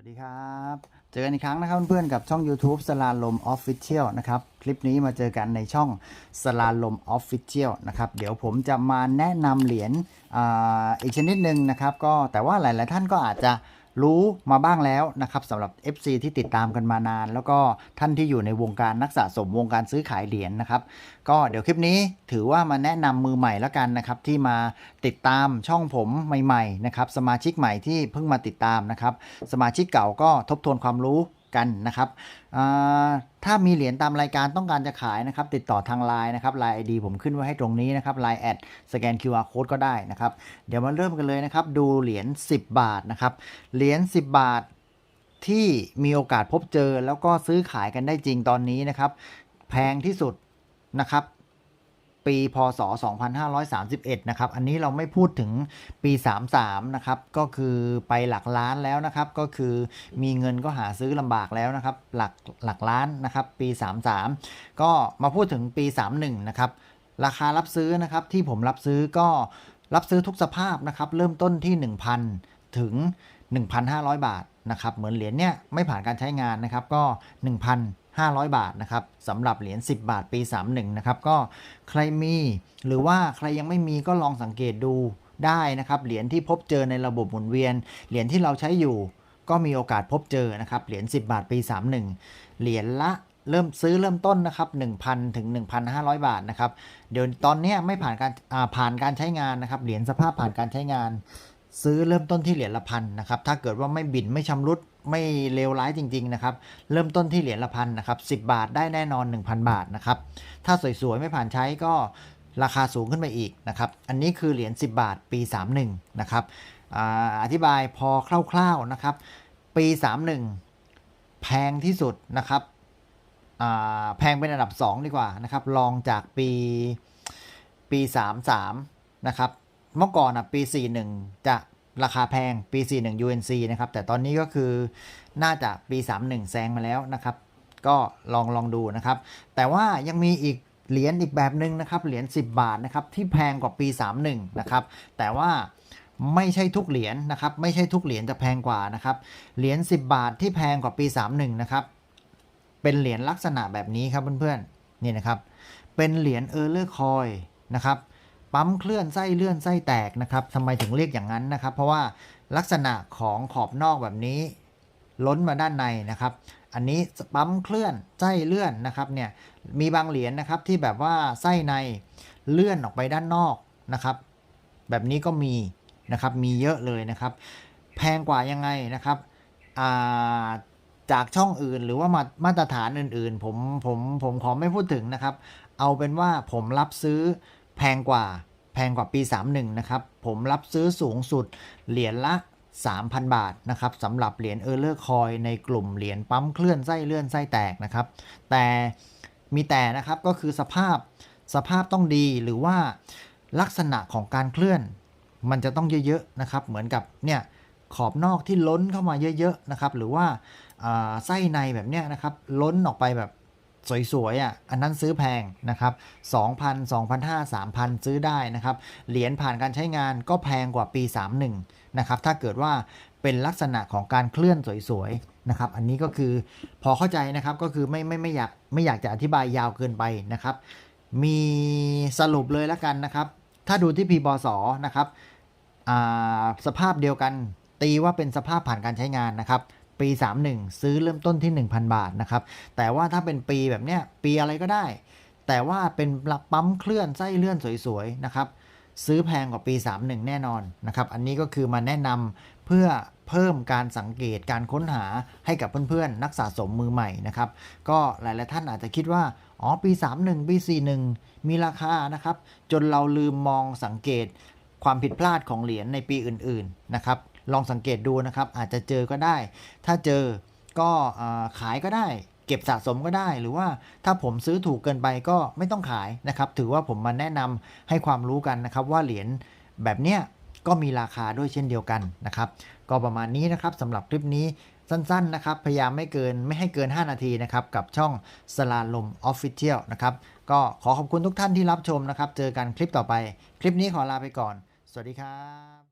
วัสดีครับ เจอกันอีกครั้งนะครับเพื่อนๆกับช่อง YouTube สลาลมออฟฟิเชียลนะครับ คลิปนี้มาเจอกันในช่องสลาลมออฟฟิเชียลนะครับ เดี๋ยวผมจะมาแนะนำเหรียญออีกชนิดหนึ่งนะครับ ก็แต่ว่าหลายๆท่านก็อาจจะ รู้มาบ้างแล้วนะครับสำหรับ FC ที่ติดตามกันมานาน แล้วก็ท่านที่อยู่ในวงการนักสะสมวงการซื้อขายเหรียญนะครับ ก็เดี๋ยวคลิปนี้ถือว่ามาแนะนำมือใหม่แล้วกันนะครับ ที่มาติดตามช่องผมใหม่ๆนะครับสมาชิกใหม่ที่เพิ่งมาติดตามนะครับ สมาชิกเก่าก็ทบทวนความรู้ กันนะครับถ้ามีเหรียญตามรายการต้องการจะขายนะครับ ติดต่อทางไลน์นะครับไลน์ไอดีผมขึ้นไว้ให้ตรงนี้นะครับไลน์แอดสแกน QR Code ก็ได้นะครับ เดี๋ยวมาเริ่มกันเลยนะครับ ดูเหรียญ10 บาทนะครับ เหรียญ10 บาทที่มีโอกาสพบเจอแล้วก็ซื้อขายกันได้จริงตอนนี้นะครับ แพงที่สุดนะครับ ปีพศ 2531 นะครับ อันนี้เราไม่พูดถึงปี 33 นะครับ ก็คือไปหลักล้านแล้วนะครับ ก็คือมีเงินก็หาซื้อลำบากแล้วนะครับ หลักหลักล้านนะครับ ปี 33 ก็มาพูดถึงปี 31 นะครับ ราคารับซื้อนะครับที่ผมรับซื้อก็รับซื้อทุกสภาพนะครับ เริ่มต้นที่ 1,000 ถึง 1,500 บาทนะครับ เหมือนเหรียญเนี้ยไม่ผ่านการใช้งานนะครับ ก็ 1,000 500 บาทนะครับสำหรับเหรียญ10 บาทปี 31นะครับก็ใครมีหรือว่าใครยังไม่มีก็ลองสังเกตดูได้นะครับเหรียญที่พบเจอในระบบหมุนเวียน เหรียญที่เราใช้อยู่ก็มีโอกาสพบเจอนะครับเหรียญ10 บาทปี 31 เหรียญละเริ่มซื้อเริ่มต้นนะครับ1,000 ถึง 1,500 บาทนะครับเดี๋ยวตอนนี้ไม่ผ่านการผ่านการใช้งานนะครับเหรียญสภาพผ่านการใช้งาน ซื้อเริ่มต้นที่เหรียญละพันนะครับถ้าเกิดว่าไม่บินไม่ชำรุดไม่เลวร้ายจริงๆนะครับเริ่มต้นที่เหรียญละพันนะครับ10บาทได้แน่นอน 1,000 บาทนะครับถ้าสวยๆไม่ผ่านใช้ก็ราคาสูงขึ้นไปอีกนะครับอันนี้คือเหรียญ10 บาทปี 31นะครับออธิบายพอคร่าวๆนะครับปี 31 แพงที่สุดนะครับแพงเป็นอันดับ 2 ดีกว่านะครับรองจากปีปี 33นะครับ เมื่อก่อนอะปี 41 จะราคาแพงปี 41 UNC นะครับ แต่ตอนนี้ก็คือน่าจะปี 31 แซงมาแล้วนะครับ ก็ลองลองดูนะครับ แต่ว่ายังมีอีกเหรียญอีกแบบหนึ่งนะครับ เหรียญ10 บาทนะครับ ที่แพงกว่าปี 31 นะครับ แต่ว่าไม่ใช่ทุกเหรียญนะครับ ไม่ใช่ทุกเหรียญจะแพงกว่านะครับ เหรียญ10 บาทที่แพงกว่าปี 31 นะครับ เป็นเหรียญลักษณะแบบนี้ครับเพื่อนๆนี่นะครับ เป็นเหรียญเออร์เลอร์คอยนะครับ ปั๊มเคลื่อนไส้เลื่อนไส้แตกนะครับทำไมถึงเรียกอย่างนั้นนะครับ เพราะว่าลักษณะของขอบนอกแบบนี้ ล้นมาด้านในนะครับ อันนี้ปั๊มเคลื่อนไส้เลื่อนนะครับเนี่ยมีบางเหรียญนะครับที่แบบว่าไส้ในเลื่อนออกไปด้านนอกนะครับ แบบนี้ก็มีนะครับมีเยอะเลยนะครับ แพงกว่ายังไงนะครับาจากช่องอื่นหรือว่ามามาตรฐานอื่นๆ ผมผมผมขอไม่พูดถึงนะครับ เอาเป็นว่าผมรับซื้อ แพงกว่าแพงกว่าปี 31 นะครับ ผมรับซื้อสูงสุดเหรียญละ 3,000 บาทนะครับสำหรับเหรียญเออร์เลอร์คอยในกลุ่มเหรียญปั๊มเคลื่อนไส้เลื่อนไส้แตกนะครับ แต่มีแต่นะครับก็คือสภาพสภาพต้องดีหรือว่าลักษณะของการเคลื่อน มันจะต้องเยอะๆนะครับ เหมือนกับเนี่ยขอบนอกที่ล้นเข้ามาเยอะๆนะครับ หรือว่าอ่าไส้ในแบบเนี้ยนะครับ ล้นออกไปแบบ สวยๆอะอันนั้นซื้อแพงนะครับ2,000 2,500 3,000 ซื้อได้นะครับ เหรียญผ่านการใช้งานก็แพงกว่าปี 31 นะครับ ถ้าเกิดว่าเป็นลักษณะของการเคลื่อนสวยๆนะครับ อันนี้ก็คือพอเข้าใจนะครับก็คือไม่ไม่ไม่อยากไม่อยากจะอธิบายยาวเกินไปนะครับ มีสรุปเลยแล้วกันนะครับ ถ้าดูที่พีบอสอนะครับสภาพเดียวกันตีว่าเป็นสภาพผ่านการใช้งานนะครับ ปี 31 ซื้อเริ่มต้นที่ 1,000 บาทนะครับ แต่ว่าถ้าเป็นปีแบบเนี้ยปีอะไรก็ได้ แต่ว่าเป็นปั๊มเคลื่อนไส้เลื่อนสวยๆนะครับ ซื้อแพงกว่าปี 31 แน่นอนนะครับ อันนี้ก็คือมาแนะนำเพื่อเพิ่มการสังเกตการค้นหาให้กับเพื่อนๆ นักสะสมมือใหม่นะครับ ก็หลายๆท่านอาจจะคิดว่า อ๋อ ปี 31 ปี 41 มีราคานะครับ จนเราลืมมองสังเกตความผิดพลาดของเหรียญในปีอื่นๆนะครับ ลองสังเกตดูนะครับ อาจจะเจอก็ได้ ถ้าเจอก็ขายก็ได้ เก็บสะสมก็ได้ หรือว่าถ้าผมซื้อถูกเกินไปก็ไม่ต้องขายนะครับ ถือว่าผมมาแนะนำให้ความรู้กันนะครับ ว่าเหรียญแบบเนี้ยก็มีราคาด้วยเช่นเดียวกันนะครับ ก็ประมาณนี้นะครับสำหรับคลิปนี้สั้นๆนะครับ พยายามไม่เกินไม่ให้เกิน 5 นาทีนะครับ กับช่องสลาลมออฟฟิเชียลนะครับ ก็ขอขอบคุณทุกท่านที่รับชมนะครับ เจอกันคลิปต่อไป คลิปนี้ขอลาไปก่อน สวัสดีครับ